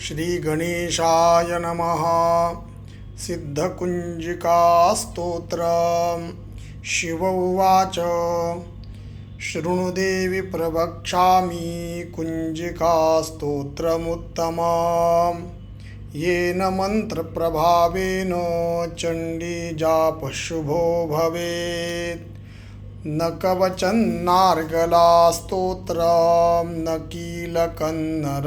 श्रीगणेशाय नमः। सिद्धकुञ्जिकास्तोत्रं। शिव उवाच। शृणुदेवि प्रवक्ष्यामि कुञ्जिकास्तोत्रमुत्तमम् येन मन्त्रप्रभावेन चण्डीजापशुभो भवेत्। न कवचन्नार्गलास्तोत्रं न कीलकं, न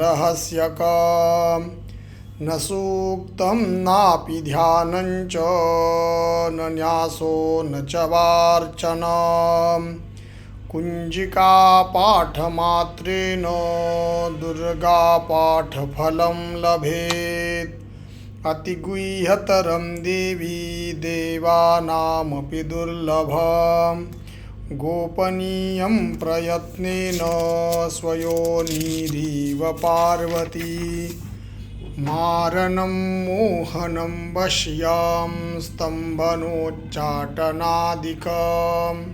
न सूक्तं नापि ध्यानं च, न न्यासो, न च वार्चनम् कुञ्जिकापाठमात्रेण दुर्गापाठफलं लभेत्। अतिगुह्यतरं देवी देवानामपि दुर्लभम्। गोपनीयं प्रयत्नेन स्वयोनिरिव पार्वती। मारणं मोहनं वश्यां स्तम्भनोच्चाटनादिकम्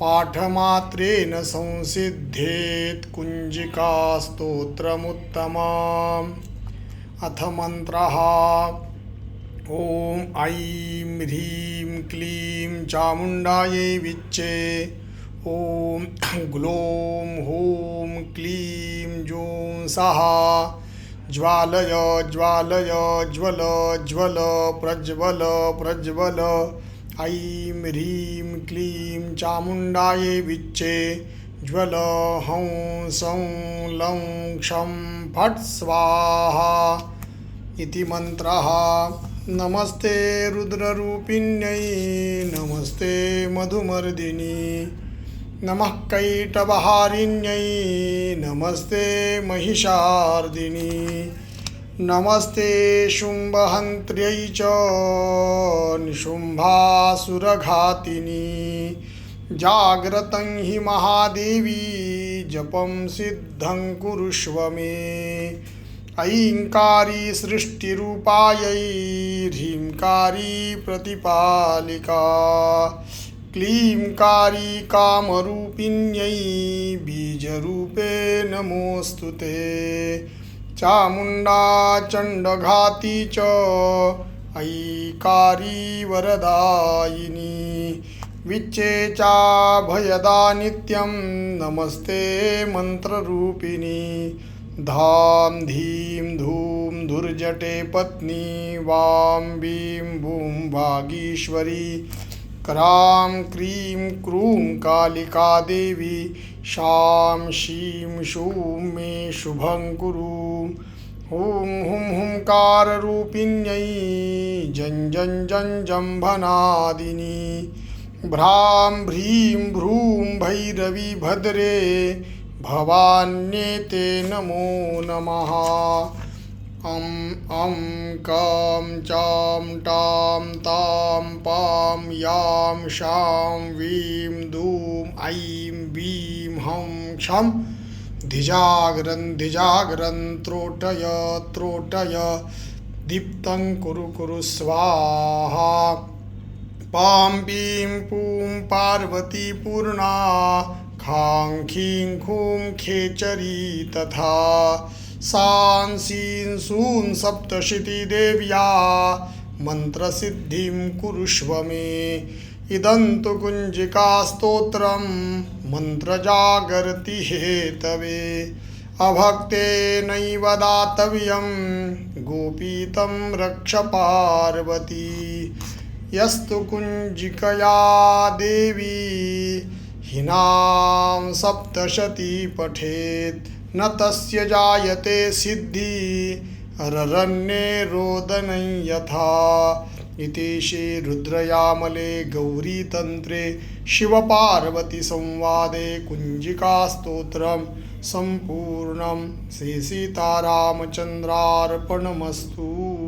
पाठमात्रेण संसिद्धेत् कुञ्जिकास्तोत्रमुत्तमम्। अथ मन्त्रः ॐ ऐं ह्रीं क्लीं चामुण्डायै विच्चे। ॐ ग्लों हूँ क्लीं जूं सः ज्वालय ज्वालय, ज्वल ज्वल, प्रज्वल प्रज्वल। ऐं ह्रीं क्लीं चामुण्डायै विच्चे। ज्वल, हौं, सौं, लं, क्षं, फट्, स्वाहा। इति मन्त्रः। नमस्ते रुद्ररूपिण्यै, नमस्ते मधुमर्दिनी। नमः कैटवहारिण्यै, नमस्ते महिषार्दिनी। नमस्ते शुम्भहन्त्र्यै च, निशुम्भासुरघातिनी। जाग्रतं हि महादेवी, जपं सिद्धं कुरुष्व मे। ऐङ्कारी सृष्टिरूपायै ह्रीङ्कारी प्रतिपालिका क्लीङ्कारी कामरूपिण्यै बीजरूपे नमोऽस्तु ते। चामुण्डा चण्डघाती च ऐकारी वरदायिनी विच्चे चाभयदा नित्यं नमस्ते मन्त्ररूपिणी। धां धीं धूम धुर्जटे पत्नी वां बीं बूं वागीश्वरी। क्रां क्रीं क्रूं कालिका देवी। शां शीं शूं मे शुभं कुरु। हुं हुं हुंकाररूपिण्यै जं जं जं जम्भनादिनी भ्रां भ्रीं भ्रूं भैरवी भद्रे। भवान्येते नमो नमः। अं अं कां, चां, टां, तां, पां, यां, शां, वीं, दूँ, ऐं, बीं, हं क्षं धिजाग्रन् धिजाग्रन् त्रोटय त्रोटय। दीप्तं, कुरु कुरु, स्वाहा। पां बीं पूं, पार्वती, पूर्णा। खां खीं खेचरी तथा सां सीं सूं सप्तशतीदेव्या मन्त्रसिद्धिं कुरुष्व मे। इदं तु कुञ्जिकास्तोत्रं मन्त्रजागर्ति हेतवे। अभक्तेनैव दातव्यं, गोपीतं रक्ष पार्वती। यस्तु कुञ्जिकया देवी हिनां सप्तशती पठेत्। न तस्य जायते सिद्धि ररण्ये रोदनं यथा। इति श्रीरुद्रयामले गौरीतन्त्रे शिवपार्वतीसंवादे कुञ्जिकास्तोत्रं सम्पूर्णं। श्रीसीतारामचन्द्रार्पणमस्तु